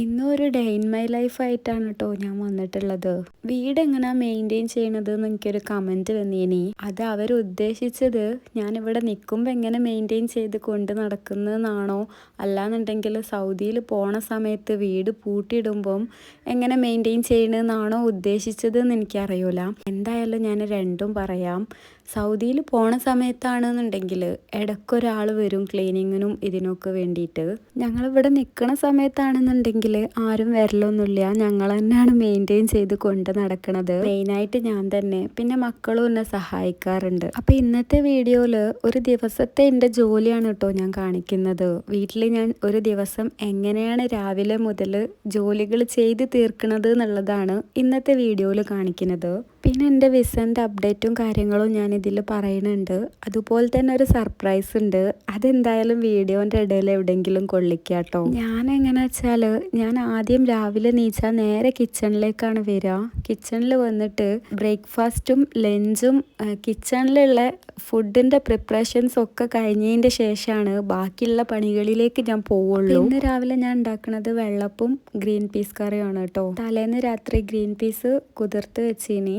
ഇന്നും ഒരു day in my life ആയിട്ടാണ് കേട്ടോ ഞാൻ വന്നിട്ടുള്ളത്. വീട് എങ്ങനെ മെയിന്റെയിൻ ചെയ്യണത് എന്ന് എനിക്കൊരു കമന്റ് വന്നീനി. അത് അവർ ഉദ്ദേശിച്ചത് ഞാൻ ഇവിടെ നിൽക്കുമ്പോൾ എങ്ങനെ മെയിന്റെയിൻ ചെയ്ത് കൊണ്ട് നടക്കുന്നതെന്നാണോ? അല്ലാന്നുണ്ടെങ്കിൽ സൗദിയിൽ പോണ സമയത്ത് വീട് പൂട്ടിയിടുമ്പം എങ്ങനെ മെയിന്റെയിൻ ചെയ്യണമെന്നാണോ ഉദ്ദേശിച്ചത് എന്ന് എനിക്കറിയൂല. എന്തായാലും ഞാൻ രണ്ടും പറയാം. സൗദിയിൽ പോണ സമയത്താണെന്നുണ്ടെങ്കിൽ ഇടയ്ക്കൊരാൾ വരും ക്ലീനിങ്ങിനും ഇതിനൊക്കെ വേണ്ടിയിട്ട് ഞങ്ങളിവിടെ നിൽക്കണ സമയത്താണെന്നുണ്ടെങ്കിൽ ആരും വരലൊന്നുമില്ല. ഞങ്ങൾ തന്നെയാണ് മെയിന്റെയിൻ ചെയ്ത് കൊണ്ട് നടക്കണത്. മെയിനായിട്ട് ഞാൻ തന്നെ. പിന്നെ മക്കളും എന്നെ സഹായിക്കാറുണ്ട്. അപ്പോൾ ഇന്നത്തെ വീഡിയോയിൽ ഒരു ദിവസത്തെ എന്റെ ജോലിയാണ് കേട്ടോ ഞാൻ കാണിക്കുന്നത്. വീട്ടിൽ ഞാൻ ഒരു ദിവസം എങ്ങനെയാണ് രാവിലെ മുതൽ ജോലികൾ ചെയ്ത് തീർക്കുന്നത് എന്നുള്ളതാണ് ഇന്നത്തെ വീഡിയോയിൽ കാണിക്കുന്നത്. പിന്നെ എന്റെ വിസന്റെ അപ്ഡേറ്റും കാര്യങ്ങളും ഞാൻ ഇതിൽ പറയുന്നുണ്ട് അതുപോലെ തന്നെ ഒരു സർപ്രൈസ് ഉണ്ട്. അതെന്തായാലും വീഡിയോന്റെ ഇടയിൽ എവിടെയെങ്കിലും കൊള്ളിക്കാട്ടോ ഞാൻ എങ്ങനെ വെച്ചാൽ ഞാൻ ആദ്യം രാവിലെ നീച്ചാൽ നേരെ കിച്ചണിലേക്കാണ് വരിക കിച്ചണിൽ വന്നിട്ട് ബ്രേക്ക്ഫാസ്റ്റും ലഞ്ചും കിച്ചണിലുള്ള ഫുഡിന്റെ പ്രിപ്പറേഷൻസ് ഒക്കെ കഴിഞ്ഞതിന്റെ ശേഷമാണ് ബാക്കിയുള്ള പണികളിലേക്ക് ഞാൻ പോവുള്ളൂ. ഇന്ന് രാവിലെ ഞാൻ ഉണ്ടാക്കുന്നത് വെള്ളപ്പും ഗ്രീൻ പീസ് കറിയാണ് കേട്ടോ തലേന്ന് രാത്രി ഗ്രീൻ പീസ് കുതിർത്ത് വെച്ചിനി.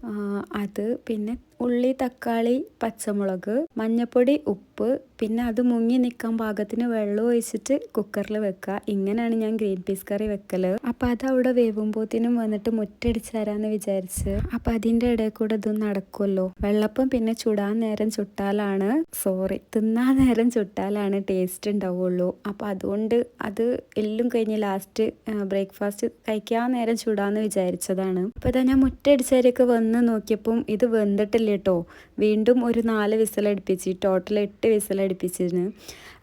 അത് പിന്നെ ഉള്ളി തക്കാളി പച്ചമുളക് മഞ്ഞപ്പൊടി ഉപ്പ് പിന്നെ അത് മുങ്ങി നിൽക്കാൻ പാകത്തിന് വെള്ളം ഒഴിച്ചിട്ട് കുക്കറിൽ വെക്കുക. ഇങ്ങനെയാണ് ഞാൻ ഗ്രീൻ പീസ് കറി വെക്കൽ. അപ്പം അത് അവിടെ വേവുമ്പോത്തിനും വന്നിട്ട് മുറ്റടിച്ച് തരാമെന്ന് വിചാരിച്ച്. അപ്പം അതിന്റെ ഇടയിൽ കൂടെ ഇതും നടക്കുമല്ലോ വെള്ളപ്പം പിന്നെ ചുടാൻ നേരം ചുട്ടാലാണ് സോറി തിന്നാൻ നേരം ചുട്ടാലാണ് ടേസ്റ്റ് ഉണ്ടാവുള്ളൂ. അപ്പം അതുകൊണ്ട് അത് എല്ലാം കഴിഞ്ഞ് ലാസ്റ്റ് ബ്രേക്ക്ഫാസ്റ്റ് കഴിക്കാൻ നേരം ചുടാന്ന് വിചാരിച്ചതാണ്. അപ്പോൾ ഇതാ ഞാൻ മുറ്റടിച്ചവരൊക്കെ വന്ന് നോക്കിയപ്പം ഇത് വെന്തിട്ടില്ല കേട്ടോ വീണ്ടും ഒരു നാല് വിസലടുപ്പിച്ച് ടോട്ടൽ എട്ട് വിസലടുപ്പിച്ചിരുന്നു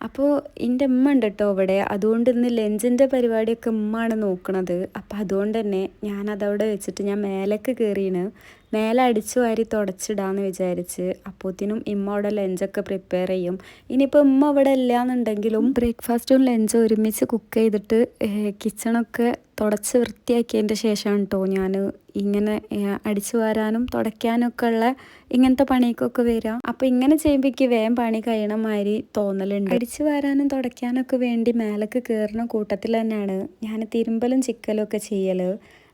അപ്പോൾ എന്റെ ഉമ്മ ഉണ്ട് കേട്ടോ അവിടെ. അതുകൊണ്ട് ഇന്ന് ലഞ്ചിന്റെ പരിപാടിയൊക്കെ ഉമ്മയാണ് നോക്കണത്. അപ്പോൾ അതുകൊണ്ട് തന്നെ ഞാൻ അതവിടെ വെച്ചിട്ട് ഞാൻ മേലേക്ക് കയറിയാണ് മേലെ അടിച്ചു വാരി തുടച്ചിടാന്ന് വിചാരിച്ച് അപ്പോത്തിനും ഇമ്മ അവിടെ ലഞ്ചൊക്കെ പ്രിപ്പയർ ചെയ്യും. ഇനിയിപ്പോൾ ഉമ്മ ഇവിടെ ഇല്ലയെന്നുണ്ടെങ്കിലും ബ്രേക്ക്ഫാസ്റ്റും ലഞ്ചും ഒരുമിച്ച് കുക്ക് ചെയ്തിട്ട് കിച്ചണൊക്കെ തുടച്ച് വൃത്തിയാക്കിയതിന്റെ ശേഷമാണ് കേട്ടോ ഞാൻ ഇങ്ങനെ അടിച്ചു വാരാനും തുടയ്ക്കാനൊക്കെ ഉള്ള ഇങ്ങനത്തെ പണിക്കൊക്കെ വരാം. അപ്പോൾ ഇങ്ങനെ ചെയ്യുമ്പോഴേക്ക് വേഗം പണി കഴിയണ മാതിരി തോന്നലുണ്ട്. അടിച്ചു വാരാനും തുടയ്ക്കാനൊക്കെ വേണ്ടി മേലക്ക് കയറുന്ന കൂട്ടത്തിൽ തന്നെയാണ് ഞാൻ തിരുമ്പലും ചിക്കലും ഒക്കെ ചെയ്യൽ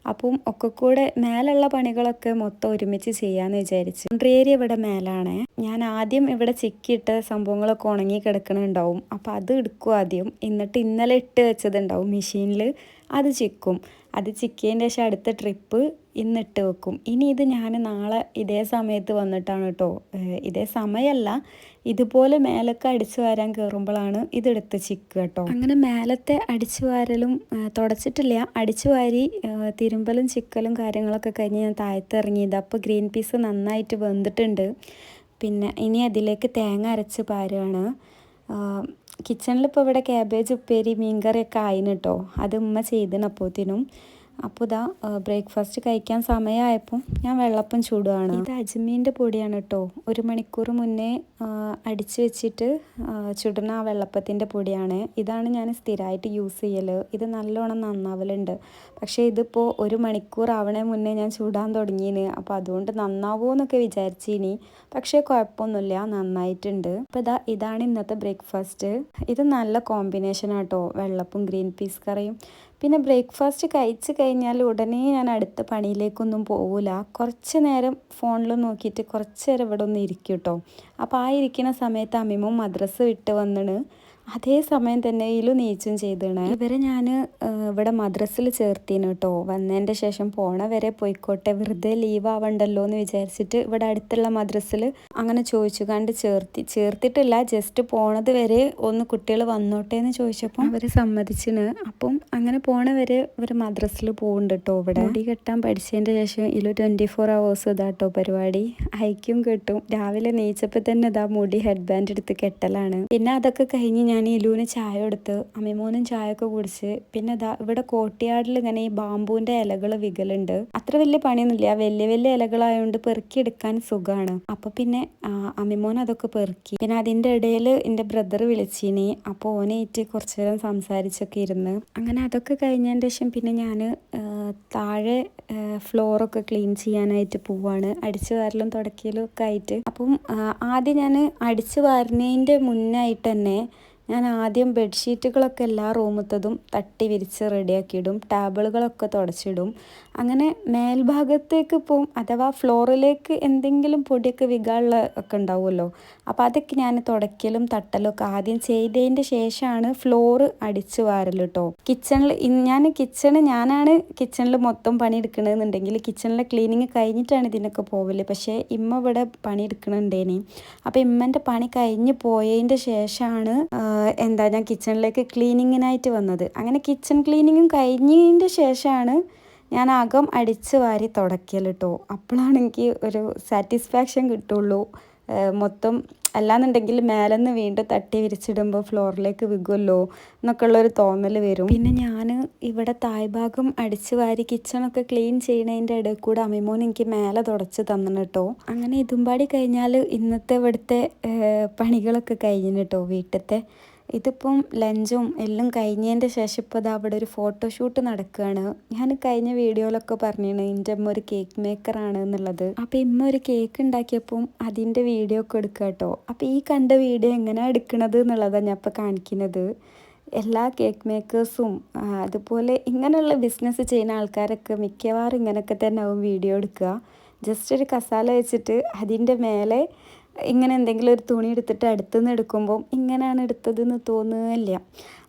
അപ്പം ഒക്കെ കൂടെ മേലുള്ള പണികളൊക്കെ മൊത്തം ഒരുമിച്ച് ചെയ്യാന്ന് വിചാരിച്ചു. ഏരിയ ഇവിടെ മേലാണ്. ഞാൻ ആദ്യം ഇവിടെ ചിക്കിയിട്ട സംഭവങ്ങളൊക്കെ ഉണങ്ങി കിടക്കണുണ്ടാവും. അപ്പം അത് എടുക്കും ആദ്യം. എന്നിട്ട് ഇന്നലെ ഇട്ട് വെച്ചതുണ്ടാവും. മെഷീനിൽ അത് ചിക്കും. അത് ചിക്കിയതിന്റെ ശേഷം അടുത്ത ട്രിപ്പ് ഇന്നിട്ട് വെക്കും. ഇനി ഇത് ഞാൻ നാളെ ഇതേ സമയത്ത് വന്നിട്ടാണ് കേട്ടോ ഇതേ സമയമല്ല ഇതുപോലെ മേലൊക്കെ അടിച്ചു വാരാൻ കയറുമ്പോഴാണ് ഇതെടുത്ത് ചിക്കുക കേട്ടോ അങ്ങനെ മേലത്തെ അടിച്ചു വാരലും തുടച്ചിട്ടില്ല. അടിച്ചു വാരി തിരുമ്പലും ചിക്കലും കാര്യങ്ങളൊക്കെ കഴിഞ്ഞ് ഞാൻ താഴത്ത് ഇറങ്ങിയത് അപ്പോൾ ഗ്രീൻ പീസ് നന്നായിട്ട് വെന്തിട്ടുണ്ട്. പിന്നെ ഇനി അതിലേക്ക് തേങ്ങ അരച്ച് പാരുകയാണ് കിച്ചണിൽ ഇപ്പോൾ ഇവിടെ ക്യാബേജ് ഉപ്പേരി മീൻകറിയൊക്കെ ആയിന് കേട്ടോ അത് ഉമ്മ ചെയ്തിനപ്പോത്തിനും അപ്പോൾ ഇതാ ബ്രേക്ക്ഫാസ്റ്റ് കഴിക്കാൻ സമയമായപ്പോൾ ഞാൻ വെള്ളപ്പം ചൂടുകയാണ് ഇത് അജ്മീന്റെ പൊടിയാണ് കേട്ടോ ഒരു മണിക്കൂർ മുന്നേ അടിച്ചു വെച്ചിട്ട് ചുടുന്ന ആ വെള്ളപ്പത്തിന്റെ പൊടിയാണ്. ഇതാണ് ഞാൻ സ്ഥിരമായിട്ട് യൂസ് ചെയ്യൽ ഇത് നല്ലോണം നന്നാവലുണ്ട്. പക്ഷേ ഇതിപ്പോൾ ഒരു മണിക്കൂർ ആവണേ മുന്നേ ഞാൻ ചൂടാൻ തുടങ്ങിയിന് അപ്പോൾ അതുകൊണ്ട് നന്നാവുമോ എന്നൊക്കെ വിചാരിച്ചിനി. പക്ഷേ കുഴപ്പമൊന്നുമില്ല. നന്നായിട്ടുണ്ട്. അപ്പോൾ ഇതാ ഇതാണ് ഇന്നത്തെ ബ്രേക്ക്ഫാസ്റ്റ്. ഇത് നല്ല കോമ്പിനേഷൻ ആട്ടോ വെള്ളപ്പും ഗ്രീൻ പീസ് കറിയും. പിന്നെ ബ്രേക്ക്ഫാസ്റ്റ് കഴിച്ച് കഴിഞ്ഞാൽ ഉടനെ ഞാൻ അടുത്ത പണിയിലേക്കൊന്നും പോവില്ല കുറച്ച് നേരം ഫോണിൽ നോക്കിയിട്ട് കുറച്ച് നേരം ഇവിടെ ഒന്ന് ഇരിക്കും കേട്ടോ അപ്പോൾ ആ ഇരിക്കുന്ന സമയത്ത് അമ്മിമും മദ്രസ് വിട്ട് വന്നിട്ട് അതേ സമയം തന്നെ ഇലു നീച്ചും ചെയ്തണ്. ഇവരെ ഞാൻ ഇവിടെ മദ്രസിൽ ചേർത്തിന് കേട്ടോ വന്നതിന്റെ ശേഷം പോണ വരെ പോയിക്കോട്ടെ വെറുതെ ലീവ് ആവണ്ടല്ലോ എന്ന് വിചാരിച്ചിട്ട് ഇവിടെ അടുത്തുള്ള മദ്രസിൽ അങ്ങനെ ചോദിച്ചു കണ്ട് ചേർത്തി ചേർത്തിട്ടില്ല. ജസ്റ്റ് പോണത് വരെ ഒന്ന് കുട്ടികൾ വന്നോട്ടെ എന്ന് ചോദിച്ചപ്പോൾ അവർ സമ്മതിച്ചിന്. അപ്പം അങ്ങനെ പോണ വരെ ഇവർ മദ്രസിൽ പോകുന്നുണ്ട് കേട്ടോ ഇവിടെ. മുടി കെട്ടാൻ പഠിച്ചതിന്റെ ശേഷം ഇലു ട്വന്റി ഫോർ അവേഴ്സ് ഇതാട്ടോ പരിപാടി. അയക്കും കെട്ടും. രാവിലെ നീച്ചപ്പോൾ തന്നെ ഇതാ മുടി ഹെഡ് ബാൻഡ് എടുത്ത് കെട്ടലാണ്. പിന്നെ അതൊക്കെ കഴിഞ്ഞ് ഞാൻ ഇലുവിന് ചായ കൊടുത്ത് അമ്മിമോനും ചായയൊക്കെ കുടിച്ച് പിന്നെ ദാ ഇവിടെ കോട്ടിയാടിൽ ഇങ്ങനെ ഈ ബാമ്പൂന്റെ ഇലകൾ വികലുണ്ട്. അത്ര വലിയ പണിയൊന്നുമില്ല. വലിയ വലിയ ഇലകളായതുകൊണ്ട് പെറുക്കിയെടുക്കാൻ സുഖമാണ് അപ്പൊ പിന്നെ അമ്മിമോൻ അതൊക്കെ പെറുക്കി. പിന്നെ അതിന്റെ ഇടയിൽ എന്റെ ബ്രദർ വിളിച്ചിനി. അപ്പോൾ ഓനേറ്റ് കുറച്ചു നേരം സംസാരിച്ചൊക്കെ ഇരുന്ന്. അങ്ങനെ അതൊക്കെ കഴിഞ്ഞതിന് ശേഷം പിന്നെ ഞാൻ താഴെ ഫ്ലോറൊക്കെ ക്ലീൻ ചെയ്യാനായിട്ട് പോവാണ്. അടിച്ചു വാരലും തുടക്കലും ഒക്കെ ആയിട്ട്. അപ്പം ആദ്യം ഞാൻ അടിച്ചു വാരുന്നതിന്റെ മുന്നായിട്ട് തന്നെ ഞാൻ ആദ്യം ബെഡ്ഷീറ്റുകളൊക്കെ എല്ലാ റൂമത്തതും തട്ടി വിരിച്ച് റെഡിയാക്കിയിടും ടേബിളുകളൊക്കെ തുടച്ചിടും. അങ്ങനെ മേൽഭാഗത്തേക്ക് പോവും അഥവാ ഫ്ലോറിലേക്ക് എന്തെങ്കിലും പൊടിയൊക്കെ വികാനുള്ള ഒക്കെ ഉണ്ടാവുമല്ലോ. അപ്പോൾ അതൊക്കെ ഞാൻ തുടയ്ക്കലും തട്ടലും ഒക്കെ ആദ്യം ചെയ്തതിന്റെ ശേഷമാണ് ഫ്ലോറ് അടിച്ചു വാരൽ കേട്ടോ കിച്ചണിൽ ഞാൻ കിച്ചണ് ഞാനാണ് കിച്ചണിൽ മൊത്തം പണിയെടുക്കണമെന്നുണ്ടെങ്കിൽ കിച്ചണിലെ ക്ലീനിങ് കഴിഞ്ഞിട്ടാണ് ഇതിനൊക്കെ പോവൽ. പക്ഷേ ഇമ്മ ഇവിടെ പണി എടുക്കണുണ്ടേനി അപ്പോൾ ഇമ്മന്റെ പണി കഴിഞ്ഞ് പോയതിന്റെ ശേഷമാണ് എന്താ ഞാൻ കിച്ചണിലേക്ക് ക്ലീനിങ്ങിനായിട്ട് വന്നത്. അങ്ങനെ കിച്ചൺ ക്ലീനിങ്ങും കഴിഞ്ഞതിന്റെ ശേഷമാണ് ഞാൻ അകം അടിച്ച് വാരി തുടക്കിയാൽ കേട്ടോ അപ്പോഴാണ് എനിക്ക് ഒരു സാറ്റിസ്ഫാക്ഷൻ കിട്ടുള്ളൂ. മൊത്തം അല്ലാന്നുണ്ടെങ്കിൽ മേലെന്ന് വീണ്ടും തട്ടി വിരിച്ചിടുമ്പോൾ ഫ്ലോറിലേക്ക് വിൽക്കുമല്ലോ എന്നൊക്കെയുള്ളൊരു തോന്നൽ വരും. പിന്നെ ഞാൻ ഇവിടെ തായ്ഭാഗം അടിച്ച് വാരി കിച്ചണൊക്കെ ക്ലീൻ ചെയ്യണതിന്റെ ഇടയിൽ കൂടെ അമ്മിമോൻ എനിക്ക് മേലെ തുടച്ച് തന്നു കേട്ടോ അങ്ങനെ ഇതുമ്പാടി കഴിഞ്ഞാൽ ഇന്നത്തെ ഇവിടുത്തെ പണികളൊക്കെ കഴിഞ്ഞിട്ടോ വീട്ടിലത്തെ ഇതിപ്പം ലഞ്ചും എല്ലാം കഴിഞ്ഞതിന്റെ ശേഷം ഇപ്പോൾ ഇതാ അവിടെ ഒരു ഫോട്ടോഷൂട്ട് നടക്കുകയാണ് ഞാൻ കഴിഞ്ഞ വീഡിയോയിലൊക്കെ പറഞ്ഞിരുന്നു എന്റെ അമ്മ ഒരു കേക്ക് മേക്കറാണ് എന്നുള്ളത്. അപ്പോൾ ഇമ്മ ഒരു കേക്ക് ഉണ്ടാക്കിയപ്പം അതിന്റെ വീഡിയോ ഒക്കെ എടുക്കുക കേട്ടോ അപ്പോൾ ഈ കണ്ട വീഡിയോ എങ്ങനെയാണ് എടുക്കണത് എന്നുള്ളതാണ് ഞാൻ ഇപ്പോൾ കാണിക്കുന്നത്. എല്ലാ കേക്ക് മേക്കേഴ്സും അതുപോലെ ഇങ്ങനെയുള്ള ബിസിനസ് ചെയ്യുന്ന ആൾക്കാരൊക്കെ മിക്കവാറും ഇങ്ങനെയൊക്കെ തന്നെ ആവും വീഡിയോ എടുക്കുക. ജസ്റ്റ് ഒരു കസാല വെച്ചിട്ട് അതിന്റെ മേലെ ഇങ്ങനെ എന്തെങ്കിലും ഒരു തുണി എടുത്തിട്ട് അടുത്തുനിന്ന് എടുക്കുമ്പോൾ ഇങ്ങനെയാണ് എടുത്തതെന്ന് തോന്നുകയില്ല.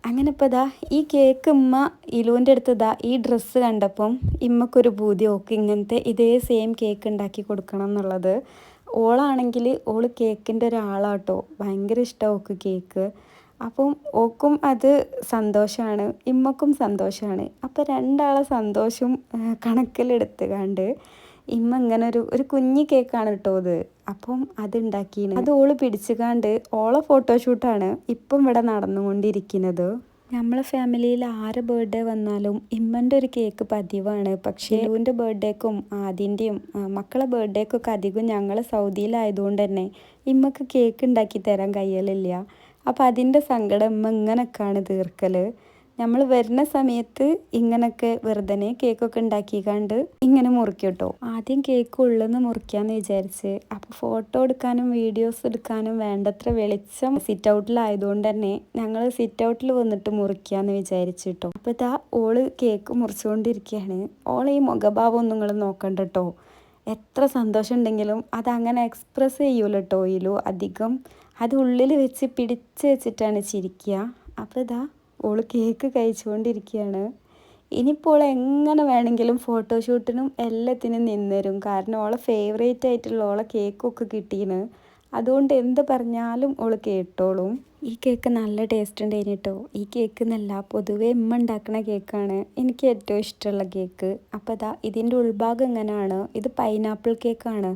അങ്ങനെ ഇപ്പോൾ ഇതാ ഈ കേക്ക് ഉമ്മ ഇലുവിന്റെ അടുത്ത് ഇതാ ഈ ഡ്രസ്സ് കണ്ടപ്പം ഇമ്മക്കൊരു ബൂതി ഓക്ക് ഇങ്ങനത്തെ ഇതേ സെയിം കേക്ക് ഉണ്ടാക്കി കൊടുക്കണം എന്നുള്ളത്. ഓളാണെങ്കിൽ ഓൾ കേക്കിന്റെ ഒരാളാട്ടോ. ഭയങ്കര ഇഷ്ടമാണ് ഓക്ക് കേക്ക്. അപ്പം ഓക്കും അത് സന്തോഷമാണ് ഇമ്മക്കും സന്തോഷമാണ് അപ്പോൾ രണ്ടാളെ സന്തോഷം കണക്കിലെടുത്ത് കണ്ട് ഇമ്മ ഇങ്ങനെ ഒരു ഒരു കുഞ്ഞി കേക്കാണ് കേട്ടോ അത്. അപ്പം അത് ഉണ്ടാക്കിയാണ് അത് ഓൾ പിടിച്ചുകാണ്ട് ഓളെ ഫോട്ടോഷൂട്ടാണ് ഇപ്പം ഇവിടെ നടന്നുകൊണ്ടിരിക്കുന്നത്. നമ്മളെ ഫാമിലിയിൽ ആരെ ബർത്ത്ഡേ വന്നാലും ഇമ്മന്റെ ഒരു കേക്ക് പതിവാണ്. പക്ഷേ ലുവിന്റെ ബർത്ത്ഡേക്കും ആദ്യന്റെയും മക്കളെ ബർത്ത്ഡേക്കൊക്കെ അധികം ഞങ്ങൾ സൗദിയിലായതുകൊണ്ട് തന്നെ ഇമ്മക്ക് കേക്ക് ഉണ്ടാക്കി തരാൻ കഴിയലില്ല. അപ്പം അതിന്റെ സങ്കടം ഇമ്മ ഇങ്ങനെയൊക്കെയാണ് തീർക്കൽ നമ്മൾ വരുന്ന സമയത്ത് ഇങ്ങനൊക്കെ വെറുതെ കേക്കൊക്കെ ഉണ്ടാക്കിക്കാണ്ട് ഇങ്ങനെ മുറിക്കും കേട്ടോ ആദ്യം കേക്ക് ഉള്ളെന്ന് മുറിക്കാന്ന് വിചാരിച്ച്. അപ്പോൾ ഫോട്ടോ എടുക്കാനും വീഡിയോസ് എടുക്കാനും വേണ്ടത്ര വെളിച്ചം സിറ്റ് ഔട്ടിലായതുകൊണ്ട് തന്നെ ഞങ്ങൾ സിറ്റ് ഔട്ടിൽ വന്നിട്ട് മുറിക്കാന്ന് വിചാരിച്ചു കേട്ടോ അപ്പോൾ ഇതാ ഓൾ കേക്ക് മുറിച്ചുകൊണ്ടിരിക്കുകയാണ് ഓളെ ഈ മുഖഭാവം ഒന്നും നിങ്ങൾ നോക്കണ്ട കേട്ടോ എത്ര സന്തോഷം ഉണ്ടെങ്കിലും അങ്ങനെ എക്സ്പ്രസ് ചെയ്യൂല ഇലു. അധികം അത് ഉള്ളിൽ വെച്ച് പിടിച്ച് വെച്ചിട്ടാണ് ചിരിക്കുക അപ്പോൾ ഇതാ ഓൾ കേക്ക് കഴിച്ചുകൊണ്ടിരിക്കുകയാണ് ഇനിയിപ്പോൾ എങ്ങനെ വേണമെങ്കിലും ഫോട്ടോഷൂട്ടിനും എല്ലാത്തിനും നിന്നരും. കാരണം ഓളെ ഫേവറേറ്റ് ആയിട്ടുള്ള ഓളെ കേക്കൊക്കെ കിട്ടിയിന് അതുകൊണ്ട് എന്ത് പറഞ്ഞാലും ഓൾ കേട്ടോളും. ഈ കേക്ക് നല്ല ടേസ്റ്റ് ഉണ്ട് കേട്ടോ ഈ കേക്ക് എന്നല്ല പൊതുവേ ഉമ്മ ഉണ്ടാക്കുന്ന കേക്കാണ് എനിക്ക് ഏറ്റവും ഇഷ്ടമുള്ള കേക്ക് അപ്പോൾ അതാ ഇതിന്റെ ഉൾഭാഗം എങ്ങനെയാണ്? ഇത് പൈനാപ്പിൾ കേക്കാണ്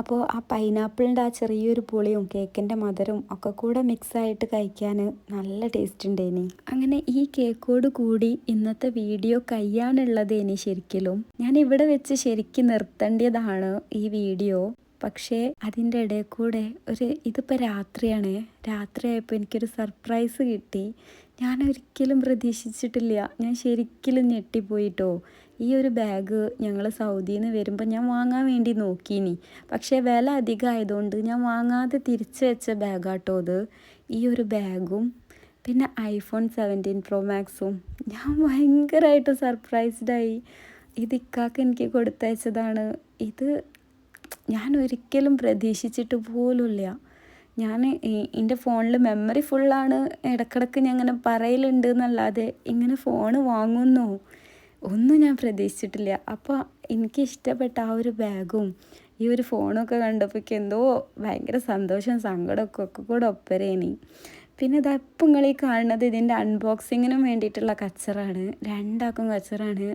അപ്പോൾ ആ പൈനാപ്പിളിന്റെ ആ ചെറിയൊരു പുളിയും കേക്കിന്റെ മധുരവും ഒക്കെ കൂടെ മിക്സായിട്ട് കഴിക്കാൻ നല്ല ടേസ്റ്റ് ഉണ്ടേനി. അങ്ങനെ ഈ കേക്കോട് കൂടി ഇന്നത്തെ വീഡിയോ കയ്യാണുള്ളത് ഇനി ശരിക്കലും. ഞാൻ ഇവിടെ വെച്ച് ശരിക്കും നിർത്തേണ്ടതാണ് ഈ വീഡിയോ. പക്ഷേ അതിന്റെ ഇടയിൽ കൂടെ ഒരു ഇതിപ്പോൾ രാത്രിയാണ്. രാത്രിയായപ്പോൾ എനിക്കൊരു സർപ്രൈസ് കിട്ടി. ഞാൻ ഒരിക്കലും പ്രതീക്ഷിച്ചിട്ടില്ല. ഞാൻ ശരിക്കലും ഞെട്ടിപ്പോയിട്ടോ. ഈ ഒരു ബാഗ് ഞങ്ങൾ സൗദിയിൽ നിന്ന് വരുമ്പോൾ ഞാൻ വാങ്ങാൻ വേണ്ടി നോക്കീനി. പക്ഷേ വില അധികമായതുകൊണ്ട് ഞാൻ വാങ്ങാതെ തിരിച്ചു വെച്ച ബാഗാട്ടോ അത്. ഈ ഒരു ബാഗും പിന്നെ ഐഫോൺ സെവന്റീൻ പ്രോ മാക്സും ഞാൻ ഭയങ്കരമായിട്ട് സർപ്രൈസ്ഡായി ഇത് ഇക്കാക്ക് എനിക്ക് കൊടുത്തയച്ചതാണ്. ഇത് ഞാൻ ഒരിക്കലും പ്രതീക്ഷിച്ചിട്ട് പോലുമില്ല. ഞാൻ എന്റെ ഫോണിൽ മെമ്മറി ഫുള്ളാണ് ഇടക്കിടക്ക് ഞാൻ ഇങ്ങനെ പറയലുണ്ട് എന്നല്ലാതെ ഇങ്ങനെ ഫോണ് വാങ്ങുന്നു. ഒന്നും ഞാൻ പ്രതീക്ഷിച്ചിട്ടില്ല. അപ്പോൾ എനിക്ക് ഇഷ്ടപ്പെട്ട ആ ഒരു ബാഗും ഈ ഒരു ഫോണൊക്കെ കണ്ടപ്പോൾ എന്തോ ഭയങ്കര സന്തോഷം സങ്കടമൊക്കെ ഒക്കെ കൂടെ ഒപ്പരേനി. പിന്നെ ഇതപ്പം നിങ്ങൾ ഈ കാണുന്നത് ഇതിന്റെ അൺബോക്സിങ്ങിനും വേണ്ടിയിട്ടുള്ള കച്ചറാണ്. രണ്ടാക്കും കച്ചറാണ്.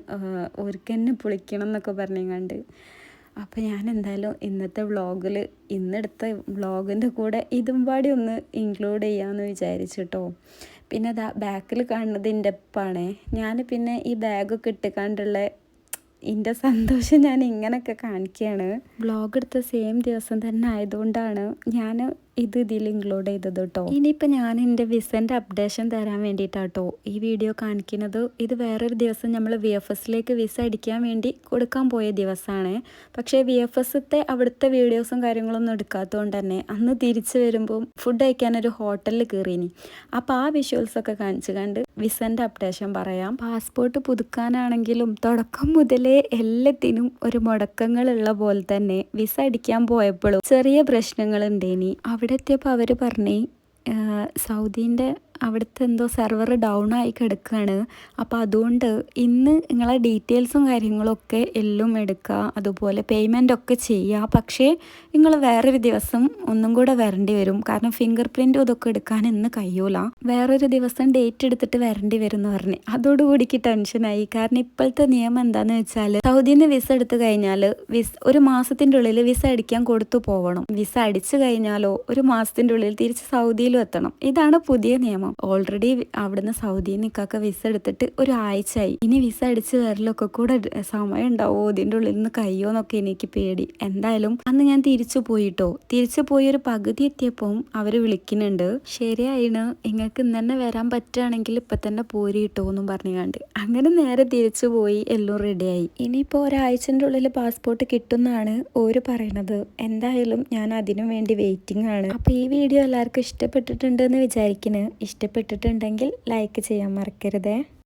ഒരുക്കന്നെ പൊളിക്കണം എന്നൊക്കെ പറഞ്ഞങ്ങാണ്ട് അപ്പോൾ ഞാൻ എന്തായാലും ഇന്നത്തെ വ്ളോഗിൽ ഇന്നെടുത്ത വ്ളോഗിന്റെ കൂടെ ഇതും പാടി ഒന്ന് ഇൻക്ലൂഡ് ചെയ്യാമെന്ന് വിചാരിച്ചു കേട്ടോ പിന്നെ അതാ ബാക്കിൽ കാണുന്നത് എന്റെ അപ്പാണ് ഞാൻ പിന്നെ ഈ ബാഗൊക്കെ ഇട്ടുകാണ്ടുള്ള എന്റെ സന്തോഷം ഞാൻ ഇങ്ങനെയൊക്കെ കാണിക്കുകയാണ് വ്ളോഗ് എടുത്ത സെയിം ദിവസം തന്നെ ആയതുകൊണ്ടാണ് ഞാൻ ഇത് ഇതിൽ ഇൻക്ലൂഡ് ചെയ്തത് കേട്ടോ ഇനിയിപ്പോൾ ഞാൻ എന്റെ വിസന്റെ അപ്ഡേഷൻ തരാൻ വേണ്ടിയിട്ടാട്ടോ ഈ വീഡിയോ കാണിക്കുന്നത്. ഇത് വേറൊരു ദിവസം നമ്മൾ വി എഫ് എസിലേക്ക് വിസ അടിക്കാൻ വേണ്ടി കൊടുക്കാൻ പോയ ദിവസമാണ് പക്ഷേ വി എഫ് എസത്തെ അവിടുത്തെ വീഡിയോസും കാര്യങ്ങളൊന്നും എടുക്കാത്തതുകൊണ്ട് തന്നെ അന്ന് തിരിച്ചു വരുമ്പോൾ ഫുഡ് കഴിക്കാൻ ഒരു ഹോട്ടലിൽ കയറിയിനി അപ്പോൾ ആ വിഷ്വൽസൊക്കെ കാണിച്ചു കണ്ട് വിസന്റെ അപ്ഡേഷൻ പറയാം. പാസ്പോർട്ട് പുതുക്കാനാണെങ്കിലും തുടക്കം മുതലേ എല്ലാത്തിനും ഒരു മുടക്കങ്ങളുള്ള പോലെ തന്നെ വിസ അടിക്കാൻ പോയപ്പോഴും ചെറിയ പ്രശ്നങ്ങൾ ഉണ്ടേനി. അവിടെ എത്തിയപ്പോൾ അവർ പറഞ്ഞു സൗദീന്റെ അവിടുത്തെ എന്തോ സെർവർ ഡൗൺ ആയി കിടക്കുകയാണ് അപ്പോൾ അതുകൊണ്ട് ഇന്ന് നിങ്ങളെ ഡീറ്റെയിൽസും കാര്യങ്ങളൊക്കെ എല്ലാം എടുക്കുക അതുപോലെ പേയ്മെന്റ് ഒക്കെ ചെയ്യുക. പക്ഷേ നിങ്ങൾ വേറൊരു ദിവസം ഒന്നും കൂടെ വരേണ്ടി വരും. കാരണം ഫിംഗർ പ്രിന്റും ഇതൊക്കെ എടുക്കാൻ ഇന്ന് കഴിയൂല. വേറൊരു ദിവസം ഡേറ്റ് എടുത്തിട്ട് വരേണ്ടി വരും എന്ന് പറഞ്ഞ്. അതോടുകൂടിക്ക് ടെൻഷനായി കാരണം ഇപ്പോഴത്തെ നിയമം എന്താണെന്ന് വെച്ചാൽ സൗദിയിൽ നിന്ന് വിസ എടുത്തു കഴിഞ്ഞാൽ വിസ ഒരു മാസത്തിന്റെ ഉള്ളിൽ വിസ അടിക്കാൻ കൊടുത്തു പോകണം വിസ അടിച്ചു കഴിഞ്ഞാലോ ഒരു മാസത്തിന്റെ ഉള്ളിൽ തിരിച്ച് സൗദിയിലും എത്തണം. ഇതാണ് പുതിയ നിയമം. ഓൾറെഡി അവിടുന്ന് സൗദിയിൽ നിൽക്കാക്ക വിസ എടുത്തിട്ട് ഒരു ആഴ്ചയായി ഇനി വിസ അടിച്ച് വരലൊക്കെ കൂടെ സമയം ഉണ്ടാവോ ഇതിന്റെ ഉള്ളിൽ നിന്ന് കയ്യോന്നൊക്കെ എനിക്ക് പേടി. എന്തായാലും അന്ന് ഞാൻ തിരിച്ചു പോയിട്ടോ. തിരിച്ചു പോയി ഒരു പകുതി എത്തിയപ്പം അവർ വിളിക്കുന്നുണ്ട്. ശരിയായിണ്. നിങ്ങൾക്ക് ഇന്ന് തന്നെ വരാൻ പറ്റുകയാണെങ്കിൽ ഇപ്പൊ തന്നെ പോരിട്ടോ എന്നും പറഞ്ഞു കണ്ട് അങ്ങനെ നേരെ തിരിച്ചു പോയി എല്ലാം റെഡിയായി ഇനിയിപ്പോൾ ഒരാഴ്ചന്റെ ഉള്ളിൽ പാസ്പോർട്ട് കിട്ടുമെന്നാണ് ഓര് പറയണത്. എന്തായാലും ഞാൻ അതിനു വേണ്ടി വെയിറ്റിംഗ് ആണ്. അപ്പോൾ ഈ വീഡിയോ എല്ലാവർക്കും ഇഷ്ടപ്പെട്ടിട്ടുണ്ടെന്ന് വിചാരിക്കുന്നു ഇഷ്ടപ്പെട്ടിട്ടുണ്ടെങ്കിൽ ലൈക്ക് ചെയ്യാൻ മറക്കരുതേ.